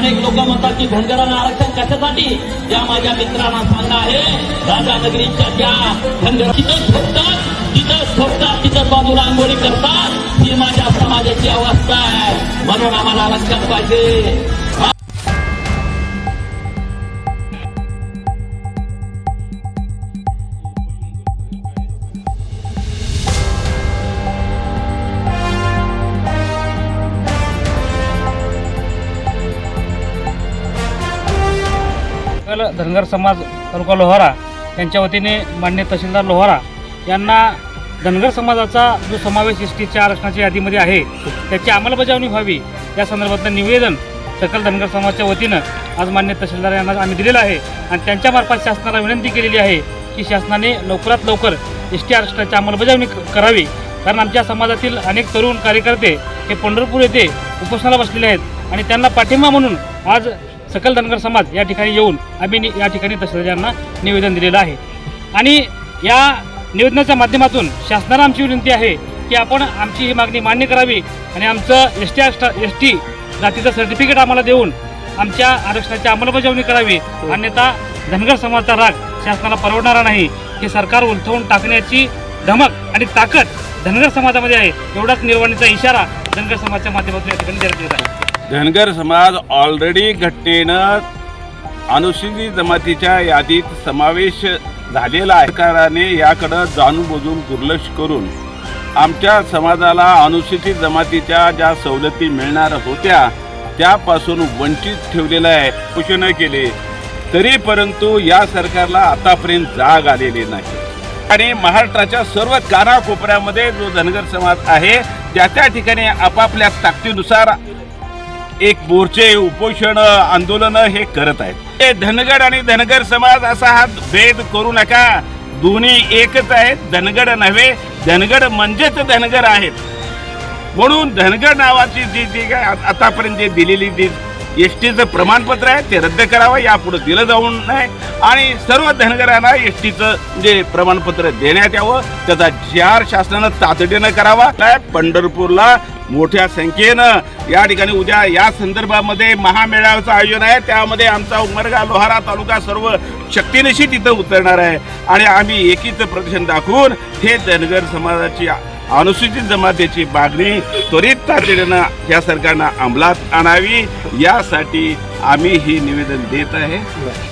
अनेक लोक म्हणतात की धनगरांना आरक्षण कशासाठी? त्या माझ्या मित्रांना सांगणं आहे राजानगरीच्या त्या धनगर तिथं झोपतात तिथं झोपतात तिथं बाजूला आंघोळी करतात. ही माझ्या समाजाची अवस्था आहे. म्हणून आम्हाला आरक्षण पाहिजे. सकल धनगर समाज तालुका लोहारा यांच्या वतीने मान्य तहसीलदार लोहारा यांना धनगर समाजाचा जो समावेश एस टीच्या आरक्षणाच्या यादीमध्ये आहे त्याची अंमलबजावणी व्हावी या संदर्भातलं निवेदन सकल धनगर समाजाच्या वतीनं आज मान्य तहसीलदार यांना आम्ही दिलेलं आहे. आणि त्यांच्यामार्फत शासनाला विनंती केलेली आहे की शासनाने लवकरात लवकर एस टी आरक्षणाची अंमलबजावणी करावी. कारण आमच्या समाजातील अनेक तरुण कार्यकर्ते हे पंढरपूर येथे उपोषणाला बसलेले आहेत आणि त्यांना पाठिंबा म्हणून आज सकल धनगर समाज या ठिकाणी येऊन आम्ही या ठिकाणी तहसीलदारांना निवेदन दिलेलं आहे. आणि या निवेदनाच्या माध्यमातून शासनाला आमची विनंती आहे की आपण आमची ही मागणी मान्य करावी आणि आमचं एस टी एस टी जातीचं सर्टिफिकेट आम्हाला देऊन आमच्या आरक्षणाची अंमलबजावणी करावी. अन्यथा धनगर समाजाचा राग शासनाला परवडणारा नाही. हे सरकार उलथवून टाकण्याची धमक आणि ताकद धनगर समाजामध्ये आहे. एवढाच निर्वाणीचा इशारा धनगर समाजाच्या माध्यमातून या ठिकाणी देण्यात येत आहे. धनगर समाज ऑलरेडी घटनेनं अनुसूचित जमातीच्या यादीत समावेश झालेला आहे. याकडं जाणून बुजून दुर्लक्ष करून आमच्या समाजाला अनुसूचित जमातीच्या ज्या सवलती मिळणार होत्या त्यापासून वंचित ठेवलेलं आहे. घोषणा केले तरी परंतु या सरकारला आतापर्यंत जाग आलेली नाही. आणि महाराष्ट्राच्या सर्व कानाकोपऱ्यामध्ये जो धनगर समाज आहे त्या त्या ठिकाणी आपापल्या ताकदीनुसार एक मोर्चे उपोषण आंदोलन हे करत आहेत. हे धनगड आणि धनगर समाज असा हा भेद करू नका. दोन्ही एकच आहेत. धनगड नव्हे धनगड म्हणजेच धनगर आहेत. म्हणून धनगड नावाची जी जी काय आतापर्यंत जे दिलेली जी एस टीचं प्रमाणपत्र आहे ते रद्द करावं यापुढे दिलं जाऊ नये आणि सर्व धनगरांना एस टीचं जे प्रमाणपत्र देण्यात यावं त्याचा जाहीर शासनानं तातडीनं करावा. काय पंढरपूरला मोठ्या संख्येनं या ठिकाणी उद्या या संदर्भामध्ये महामेळाव्याचं आयोजन आहे. त्यामध्ये आमचा उमरगा लोहारा तालुका सर्व शक्तीनिशी तिथं उतरणार आहे. आणि आम्ही एकीचं प्रदर्शन दाखवून हे धनगर समाजाची अनुसूचित जमातीची मागणी त्वरित तातडीनं या सरकारनं अंमलात आणावी. यासाठी आम्ही ही निवेदन देत आहे.